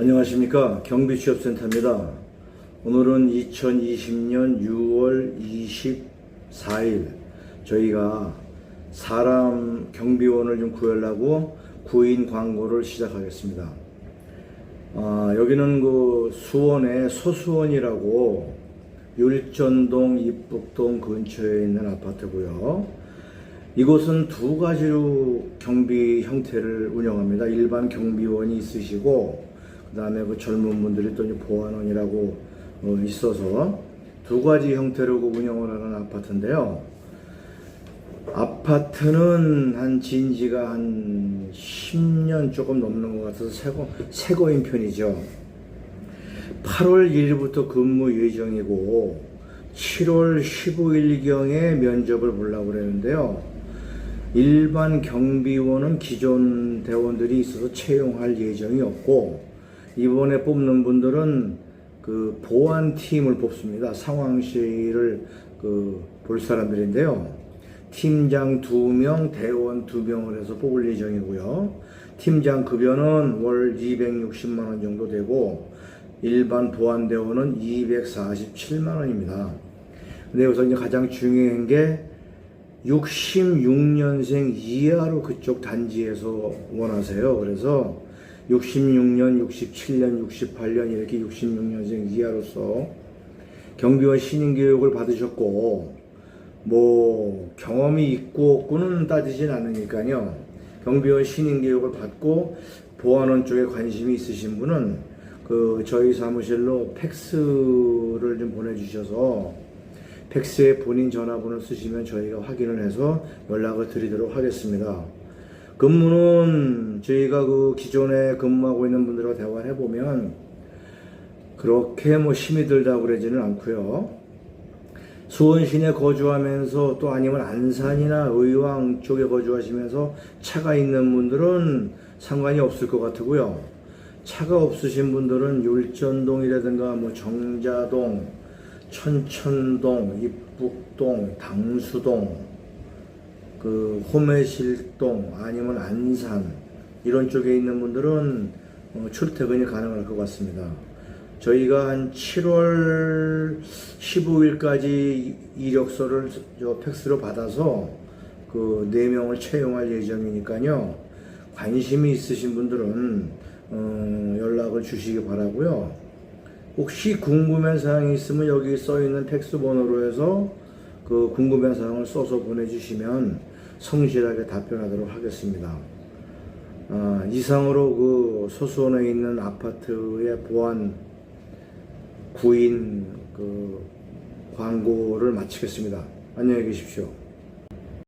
안녕하십니까 경비취업센터입니다. 오늘은 2020년 6월 24일 저희가 사람 경비원을 좀 구하려고 구인 광고를 시작하겠습니다. 아, 여기는 그 수원의 소수원이라고 율전동 입북동 근처에 있는 아파트고요. 이곳은 두 가지로 경비 형태를 운영합니다. 일반 경비원이 있으시고 그다음에 그 젊은 분들이 또 보안원이라고 어, 있어서 두 가지 형태로 그 운영을 하는 아파트인데요. 아파트는 한 진지가 한 10년 조금 넘는 것 같아서 새거, 새거인 편이죠. 8월 1일부터 근무 예정이고 7월 15일경에 면접을 보려고 그러는데요. 일반 경비원은 기존 대원들이 있어서 채용할 예정이 없고 이번에 뽑는 분들은 그 보안팀을 뽑습니다. 상황실을 그 볼 사람들인데요. 팀장 2명, 대원 2명을 해서 뽑을 예정이고요. 팀장 급여는 월 260만 원 정도 되고 일반 보안 대원은 247만 원입니다. 근데 여기서 이제 가장 중요한 게 66년생 이하로 그쪽 단지에서 원하세요. 그래서 66년, 67년, 68년 이렇게 66년생 이하로서 경비원 신인 교육을 받으셨고 뭐 경험이 있고 없고는 따지진 않으니까요. 경비원 신인 교육을 받고 보안원 쪽에 관심이 있으신 분은 그 저희 사무실로 팩스를 좀 보내주셔서 팩스에 본인 전화번호 쓰시면 저희가 확인을 해서 연락을 드리도록 하겠습니다. 근무는 저희가 그 기존에 근무하고 있는 분들과 대화를 해보면 그렇게 뭐 힘이 들다고 그러지는 않고요. 수원 시내 거주하면서 또 아니면 안산이나 의왕 쪽에 거주하시면서 차가 있는 분들은 상관이 없을 것 같고요. 차가 없으신 분들은 율전동이라든가 뭐 정자동, 천천동, 입북동, 당수동, 그 호매실동 아니면 안산 이런 쪽에 있는 분들은 어, 출퇴근이 가능할 것 같습니다. 저희가 한 7월 15일까지 이력서를 저 팩스로 받아서 그 4명을 채용할 예정이니까요. 관심이 있으신 분들은 어, 연락을 주시기 바라고요. 혹시 궁금한 사항이 있으면 여기 써 있는 팩스 번호로 해서 그 궁금한 사항을 써서 보내주시면 성실하게 답변하도록 하겠습니다. 아, 이상으로 그 소수원에 있는 아파트의 보안 구인 그 광고를 마치겠습니다. 안녕히 계십시오.